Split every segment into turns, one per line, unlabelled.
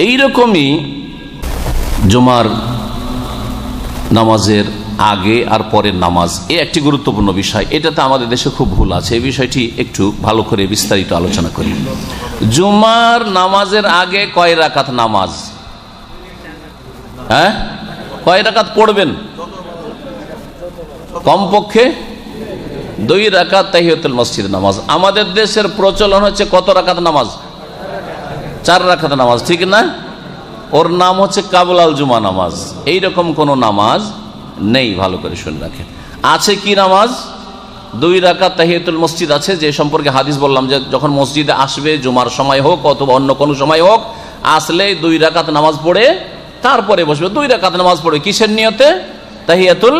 এইরকমই জুমার নামাজের আগে আর পরের নামাজ, এ একটি গুরুত্বপূর্ণ বিষয়। এটাতে আমাদের দেশে খুব ভুল আছে। এই বিষয়টি একটু ভালো করে বিস্তারিত আলোচনা করি। জুমার নামাজের আগে কয় রাকাত নামাজ? হ্যাঁ? কয় রাকাত পড়বেন? কমপক্ষে দুই রাকাত তাহিয়তুল মসজিদ নামাজ। আমাদের দেশের প্রচলন হচ্ছে কত রাকাত নামাজ? চার রাকাত নামাজ, ঠিক না? ওর নাম হচ্ছে কাবুলাল জুমা নামাজ। এই রকম কোনো নামাজ নেই, ভালো করে শুনে রাখেন। আছে কি নামাজ? দুই রাকাত তাহিয়াতুল মসজিদ আছে, যে সম্পর্কে হাদিস বললাম যে যখন মসজিদে আসবে, জুমার সময় হোক অথবা অন্য কোনো সময় হোক, আসলে দুই রাকাত নামাজ পড়ে, তারপরে বসবে। দুই রাকাত নামাজ পড়ে কিসের নিয়তে? তাহিয়াতুল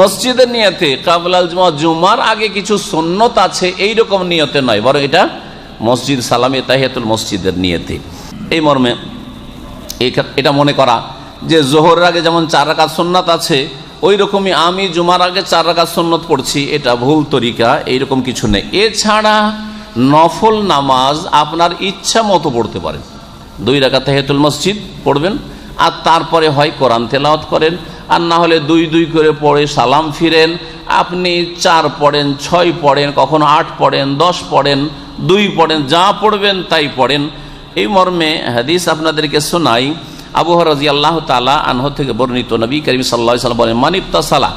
মসজিদের নিয়তে। কাবুলাল জুমা, জুমার আগে কিছু সন্ন্যত আছে এই রকম নিয়তে নয়, বরং এটা মসজিদ সালামে তাহিয়াতুল মসজিদের নিয়েতে। এই মর্মে এটা মনে করা যে জোহরের আগে যেমন চার রাকাত সন্ন্যত আছে ওই রকমই আমি জুমার আগে চার রাকাত সন্ন্যত পড়ছি, এটা ভুল তরিকা, এইরকম কিছু নেই। এছাড়া নফল নামাজ আপনার ইচ্ছা মতো পড়তে পারেন। দুই রাকাত হেতুল মসজিদ পড়বেন, আর তারপরে হয় কোরআন তেলাওয়াত করেন, আর না হলে দুই দুই করে পড়ে সালাম ফিরেন, আপনি চার পড়েন, ছয় পড়েন, কখনো আট পড়েন, দশ পড়েন দুই পড়েন, যা পড়বেন তাই পড়েন। এই মর্মে হাদিস আপনাদেরকে শোনাই, আবু রাজি আল্লাহ তালা আনহ থেকে বর্ণিত নবী করিম সাল্লা সাল্লাম বলেন মানিপ্তা সালা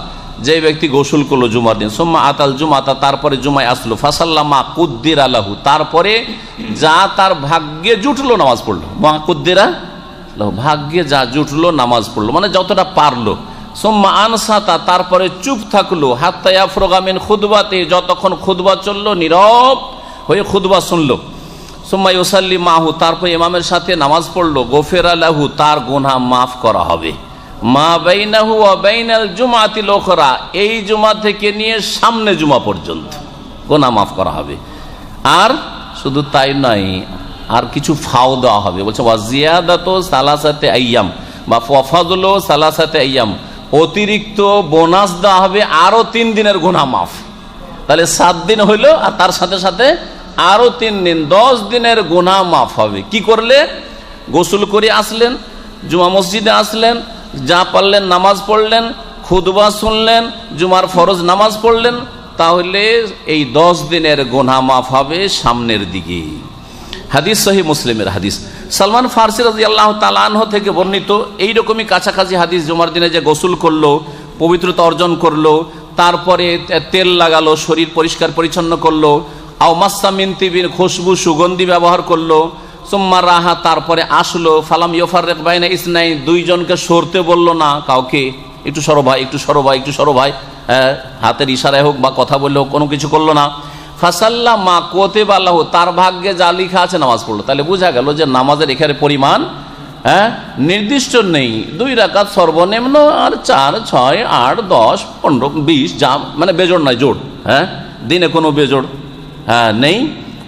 যে ব্যক্তি গোসল করল জুমার দিন, সোম্মা আতাল জুমাতা তারপরে জুমায় আসলো ফাসাল্লামা কুদ্দির আলাহু তারপরে যা তার ভাগ্যে জুটলো নামাজ পড়ল। মা কুদ্দিরা ভাগ্যে যা জুটলো নামাজ পড়ল মানে যতটা পারল। সোম্মা আনসাতা তারপরে চুপ থাকল হাত্তায়া ফ্রোগামিন খুদবাতে যতক্ষণ খুদবা চলল, নীরব হয়ে খুদবা শুনলো। সুম্মাই ওসাল্লি মাহু, তারপর ইমামের সাথে নামাজ পড়ল। গোফের আলাহু তার গোনা মাফ করা হবে। মা বাইনাহু বাইনাল জুমাতি লোকরা এই জুমা থেকে নিয়ে সামনে জুমা পর্যন্ত গোনা মাফ করা হবে। আর শুধু তাই নয়, আর কিছু ফাও দেওয়া হবে। বলছে ওয়াজিয়াদাত সালাসাতে আইয়াম বা ফফাদুল সালাসাতে আইয়াম অতিরিক্ত বোনাস দেওয়া হবে আরও তিন দিনের গোনা মাফ। তাহলে সাত দিন হইল আর তার সাথে সাথে আরও তিন দিন, দশ দিনের গুনাহ মাফ হবে। কি করলে? গোসল করে আসলেন, জুমা মসজিদে আসলেন, যা পারলেন নামাজ পড়লেন খুদবা শুনলেন, জুমার ফরজ নামাজ পড়লেন, তাহলে এই দশ দিনের গোনা মাফ হবে সামনের দিকে। হাদিস সহি মুসলিমের হাদিস। সালমান ফার্সি রাজি আল্লাহ তালাহ থেকে বর্ণিত এইরকমই কাছাকাছি হাদিস, জুমার দিনে যে গোসল করল, পবিত্রতা অর্জন করল, তারপরে তেল লাগালো, শরীর পরিষ্কার পরিচ্ছন্ন করল আও মাসামিন খুশবু সুগন্ধি ব্যবহার করল। সুম্মা রাহা তারপরে আসলো। ফালাম ইয়ফার বাইনা ইসনাই দুইজনকে সরতে বলল না কাউকে। একটু সরো ভাই একটু সরো ভাই একটু সরো ভাই। হ্যাঁ, হাতের ইশারায় হোক বা কথা বললে হোক কোনো কিছু করল না। ফাসাল্লা মা কোতে বাল্লাহ তার ভাগ্যে যা লিখা আছে নামাজ পড়ল। তাহলে বোঝা গেল যে নামাজের এখানে পরিমাণ হ্যাঁ নির্দিষ্ট নেই। দুই রাকাত সর্বনিম্ন আর চার ছয় আট দশ পনেরো বিশ যা মানে বেজোড় নয় জোড় হ্যাঁ দিনে কোনো বেজোড়। নেই।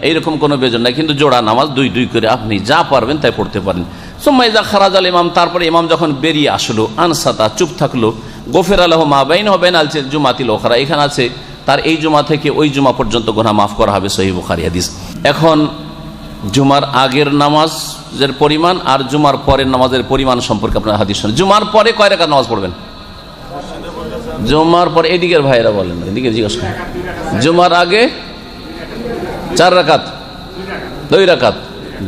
এইরকম কোনো বেজন নাই। কিন্তু জোড়া নামাজ দুই দুই করে আপনি যা পারবেন তাই পড়তে পারেন। সোম্মাই যা খারাজ আল ইমাম, তারপরে ইমাম যখন বেরিয়ে আসলো, আনসাতা চুপ থাকল, গোফের আলহ মা বাইন হবেন আলছে জুমাতিল ওখরা এখানে আছে তার এই জুমা থেকে ওই জুমা পর্যন্ত গোনা মাফ করা হবে সহি বুখারি হাদিস। এখন জুমার আগের নামাজের পরিমাণ আর জুমার পরের নামাজের পরিমাণ সম্পর্কে আপনার হাদিস জুমার পরে কয় রেখা নামাজ পড়বেন? জুমার পরে, এদিকের ভাইয়েরা বলেন, এদিকে জিজ্ঞেস জুমার আগে চার রাকাত? দুই রাকাত?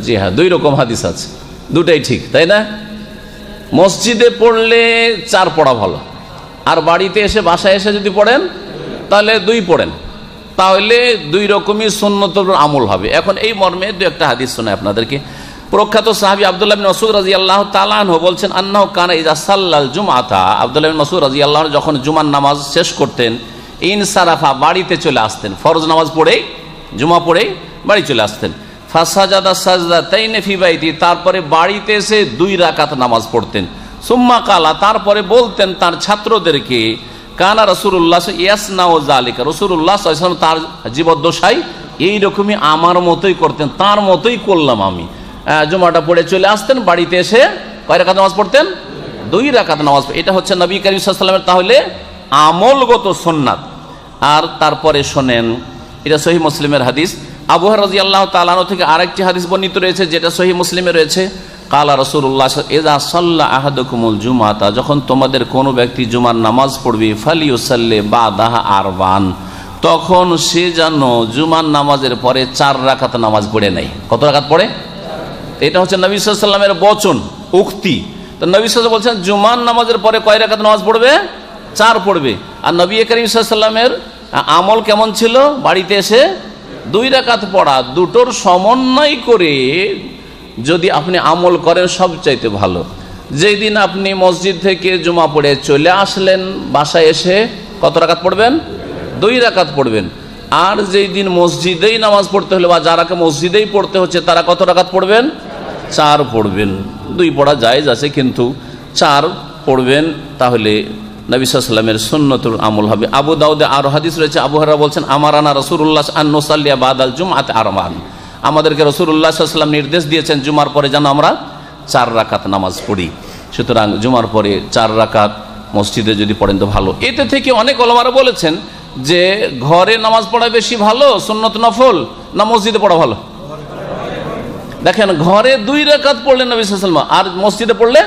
জি হ্যাঁ দুই রকম হাদিস আছে। দুটাই ঠিক, তাই না? মসজিদে পড়লে চার পড়া ভালো। আর বাড়িতে এসে বাসায় এসে যদি পড়েন, তাহলে দুই পড়েন। তাহলে দুই রকমই সুন্নত আমল হবে। এখন এই মর্মে দু একটা হাদিস শোনায় আপনাদেরকে। প্রখ্যাত সাহাবি আবদুল্লাহ মসুদ রাজি আল্লাহ তালাহ বলছেন, আন্নাহ কানা ইজা সাল্লাল জুমাতা আবদুল্লাহ মসুদ রাজি আল্লাহ যখন জুমার নামাজ শেষ করতেন, ইনসারাফা বাড়িতে চলে আসতেন। ফরজ নামাজ পড়েই জুমা পড়েই বাড়ি চলে আসতেন। ফাসাজাদা সাজদা তাই নেফি বাইতি, তারপরে বাড়িতে এসে দুই রাকাত নামাজ পড়তেন। সুম্মা কালা, তারপরে বলতেন তার ছাত্রদেরকে, কানা রসুল্লাহ ইয়াসনা ও জালিকা রসুল্লাহ তার জীবদ্দশাই এইরকমই আমার মতোই করতেন, তার মতোই করলাম আমি। জুমাটা পড়ে চলে আসতেন, বাড়িতে এসে কয় রাকাত নামাজ পড়তেন? দুই রাকাত নামাজ পড়- এটা হচ্ছে নবী করিম সাল্লামের তাহলে আমলগত সোননাথ আর তারপরে শোনেন এটা সহি মুসলিমের হাদিস। আবু রাজি আল্লাহ তালানো থেকে আরেকটি হাদিস বর্ণিত রয়েছে, যেটা সহি মুসলিমে রয়েছে। কালা রসুল্লাহ এজা সাল্লাহ আহাদকুমুল জুমাতা, যখন তোমাদের কোনো ব্যক্তি জুমার নামাজ পড়বে, ফালিউসাল্লে বা দাহা আরবান, তখন সে যেন জুমার নামাজের পরে চার রাকাত নামাজ পড়ে নেয়। কত রাখাত পড়ে? এটা হচ্ছে নবী সাল্লামের বচন, উক্তি। তো নবী বলছেন, জুমার নামাজের পরে কয় রাকাত নামাজ পড়বে? চার পড়বে। আর নবী করিম সাল্লামের আমল কেমন ছিল? বাড়িতে এসে দুই রাকাত পড়া, দুটোর সমন্বয় করে যদি আপনি আমল করেন সবচাইতে ভালো। যেই দিন আপনি মসজিদ থেকে জুমা পড়ে চলে আসলেন, বাসায় এসে কত রাকাত পড়বেন? দুই রাকাত পড়বেন। আর যেই দিন মসজিদেই নামাজ পড়তে হলে বা যারাকে মসজিদেই পড়তে হচ্ছে, তারা কত রাকাত পড়বেন? চার পড়বেন। দুই পড়া জায়েজ আছে, কিন্তু চার পড়বেন, তাহলে নবী সাল্লামের সুন্নতুর আমল হবে। আবু দাউদে আরও হাদিস রয়েছে, আবু হরা বলছেন, আমার আনা রসুল্লাহ আন্নসাল্লিয়া বাদাল জুম আতে আরমান আমাদেরকে রসুল্লাহ নির্দেশ দিয়েছেন, জুমার পরে যেন আমরা চার রাকাত নামাজ পড়ি। সুতরাং জুমার পরে চার রাকাত মসজিদে যদি পড়েন তো ভালো। এতে থেকে অনেক অলমারা বলেছেন যে, ঘরে নামাজ পড়া বেশি ভালো, সুন্নত নফল, না মসজিদে পড়া ভালো? দেখেন, ঘরে দুই রেখাত পড়লেন নবী সাল্লাম আর মসজিদে পড়লে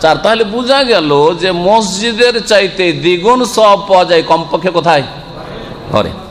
চার তাহলে বোঝা গেল যে মসজিদের চাইতে দ্বিগুণ সব পাওয়া যায় কমপক্ষে কোথায়? ঘরে।